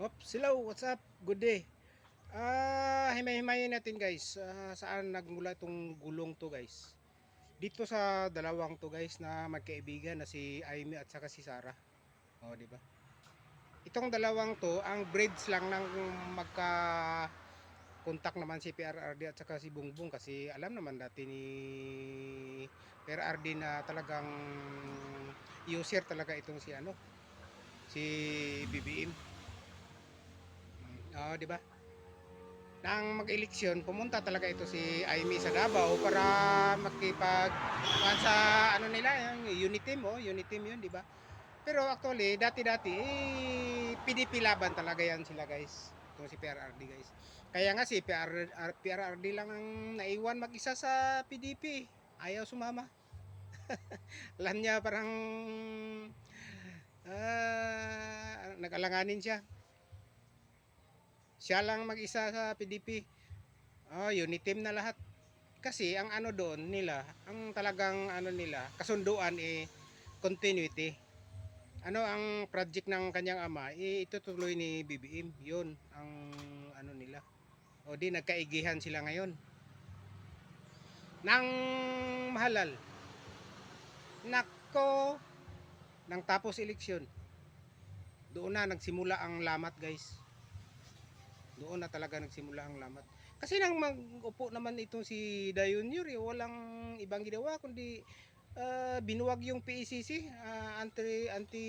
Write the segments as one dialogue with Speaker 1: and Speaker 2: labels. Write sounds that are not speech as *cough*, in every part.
Speaker 1: Oops, hello, what's up? Good day. Ah, himay-himayin natin guys. Ah, saan nagmula itong gulong to guys? Dito sa dalawang to guys na magkaibigan na si Amy at saka si Sarah. Oh, di ba? Itong dalawang to, ang breeds lang ng magka contact naman si PRRD at saka si Bungbong kasi alam naman dati ni PRRD na talagang user talaga itong si ano si BBM. Oo, di ba? Nang mag-eleksyon, pumunta talaga ito si Amy sa Davao para makipag sa ano nila, yung unit team, oh, unit team yun, di ba? Pero actually, dati-dati, eh, PDP laban talaga yan sila guys. Itong si PRRD guys. Kaya nga si PR, PRRD lang ang naiwan mag-isa sa PDP. Ayaw sumama. *laughs* Alam niya parang ah, nag-alanganin siya. Siya lang mag-isa sa PDP. Oh, unit team na lahat. Kasi ang ano doon nila, ang talagang ano nila, kasunduan eh continuity. Ano ang project ng kanyang ama, eh, itutuloy ni BBM. 'Yun ang ano nila. O di nagkaigihan sila ngayon. Nang mahalal. Nako, nang tapos eleksyon. Doon na nagsimula ang lamat, guys doon na talaga nagsimula ang lamat. Kasi nang mag-upo naman itong si Dayon Yuri, walang ibang ginawa kundi ah, binuwag yung PECC, ah, anti anti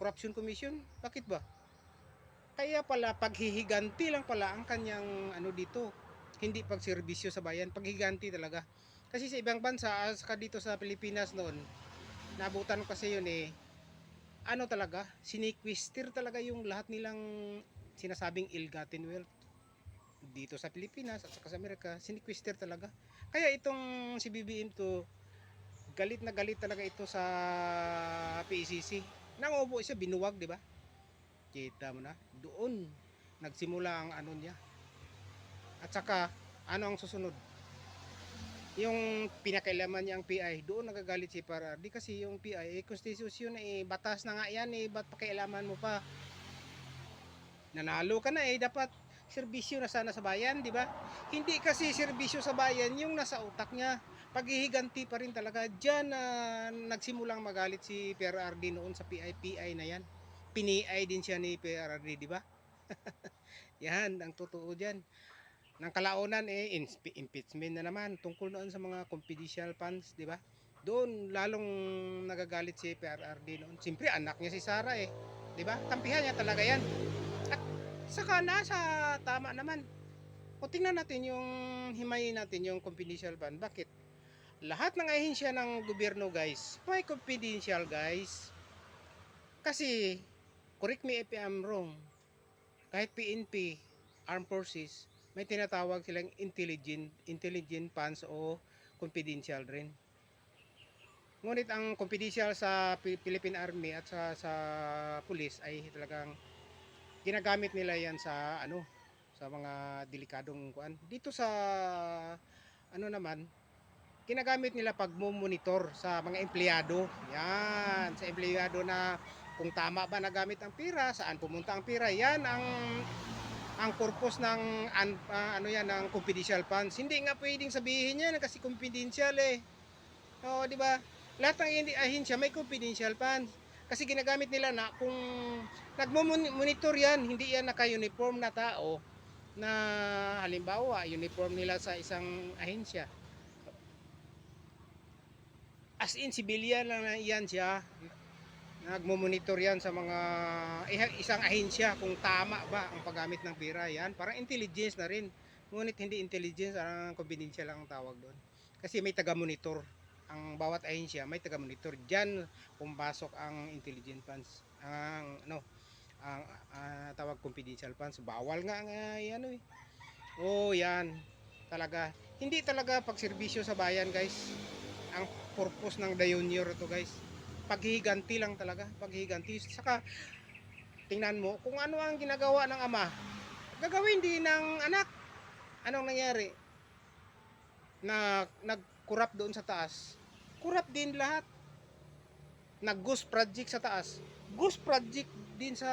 Speaker 1: corruption commission. Bakit ba? Kaya pala paghihiganti lang pala ang kanyang ano dito. Hindi pagserbisyo sa bayan, paghiganti talaga. Kasi sa ibang bansa, ah, saka dito sa Pilipinas noon, nabutan ko kasi yun eh, ano talaga, sinikwistir talaga yung lahat nilang sinasabing ill-gotten wealth dito sa Pilipinas at saka sa Amerika, sinikwister talaga. Kaya itong si BBM to, galit na galit talaga ito sa PCC. Nangubo siya, binuwag, di ba? Kita mo na, doon nagsimula ang ano niya. At saka, ano ang susunod? Yung pinakailaman niya ang PI, doon nagagalit si Parardi kasi yung PI, eh, konstitusyon eh, batas na nga yan eh, ba't pakialaman mo pa? Nanalo ka na eh dapat serbisyo na sana sa bayan di ba? Hindi kasi serbisyo sa bayan yung nasa utak niya. Paghihiganti pa rin talaga. Diyan na nagsimulang magalit si PRRD noon sa PI PI na yan. pini-I din siya ni PRRD di ba? *laughs* Yan ang totoo diyan. Ng kalaunan eh impeachment na naman tungkol noon sa mga confidential funds di ba? Doon lalong nagagalit si PRRD noon. Siyempre anak niya si Sara eh di ba? Kampihan niya talaga yan Saka nasa tama naman. O tingnan natin yung himayin natin yung confidential fund. Bakit? Lahat ng ahensya ng gobyerno guys, may confidential guys. Kasi, correct me if I'm wrong, kahit PNP, Armed Forces, may tinatawag silang intelligent, intelligent funds o confidential rin. Ngunit ang confidential sa Pi- Philippine Army at sa, sa police ay talagang ginagamit nila yan sa ano sa mga delikadong kuan. Dito sa ano naman ginagamit nila pag monitor sa mga empleyado. Yan sa empleyado na kung tama ba nagamit ang pira saan pumunta ang pira yan ang ang purpose ng ah, ano yan ng confidential funds. Hindi nga pwedeng sabihin yan kasi confidential eh. Oo, di ba? Lahat ng ahensya may confidential funds kasi ginagamit nila na kung nagmo-monitor yan, hindi yan naka-uniform na tao na halimbawa, uniform nila sa isang ahensya. As in, civilian lang yan siya. Nagmo-monitor yan sa mga isang ahensya kung tama ba ang paggamit ng pera. Yan, parang intelligence na rin. Ngunit hindi intelligence, ang confidential lang ang tawag doon. Kasi may taga-monitor ang bawat ahensya may taga-monitor. Diyan pumasok ang intelligent funds ang ano ang ah, tawag confidential funds bawal nga nga ano eh. Oh yan. Talaga. Hindi talaga pagserbisyo sa bayan guys. Ang purpose ng Dayonier to guys. Paghihiganti lang talaga. Paghihiganti saka tingnan mo kung ano ang ginagawa ng ama gagawin din ng anak. Anong nangyari? Na nag-corrupt doon sa taas corrupt din lahat nag ghost project sa taas ghost project din sa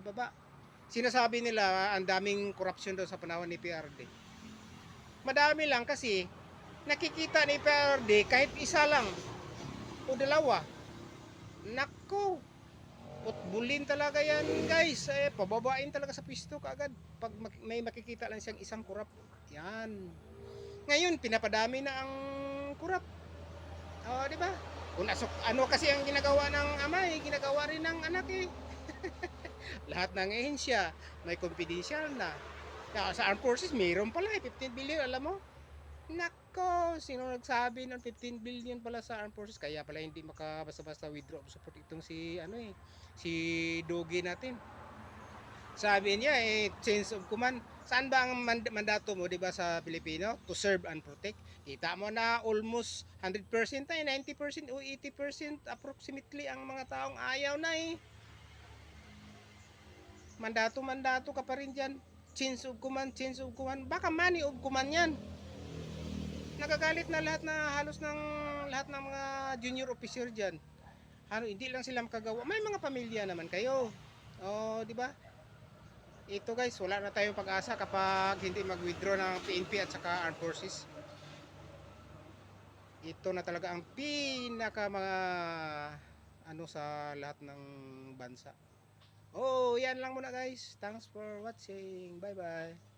Speaker 1: baba. Sinasabi nila ang daming korupsyon daw sa panahon ni PRD. Madami lang kasi nakikita ni PRD kahit isa lang o dalawa. Nako, putbulin talaga yan guys. Eh, pababain talaga sa pisto kaagad pag may makikita lang siyang isang kurap. Yan. Ngayon, pinapadami na ang kurap. Oh, di ba? Kung asok, ano kasi ang ginagawa ng ama eh, ginagawa rin ng anak eh. *laughs* Lahat ng ehensya, may confidential na. Kaya sa armed forces, mayroon pala eh, 15 billion, alam mo? Nako, sino nagsabi ng 15 billion pala sa armed forces? Kaya pala hindi makabasta-basta withdraw of support itong si, ano eh, si Doge natin. Sabi niya eh, change of command. Saan ba ang mand- mandato mo, 'di ba sa Pilipino? To serve and protect. Kita mo na almost 100% ay 90% o 80% approximately ang mga taong ayaw na eh. Mandato, mandato ka pa rin dyan. Change of command, change of command. Baka money of command yan. Nagagalit na lahat na halos ng lahat ng mga junior officer diyan. Ano, hindi lang sila makagawa. May mga pamilya naman kayo. Oh, di ba? Ito guys, wala na tayong pag-asa kapag hindi mag-withdraw ng PNP at saka armed forces. Ito na talaga ang pinaka mga ano sa lahat ng bansa. Oh, yan lang muna guys. Thanks for watching. Bye-bye.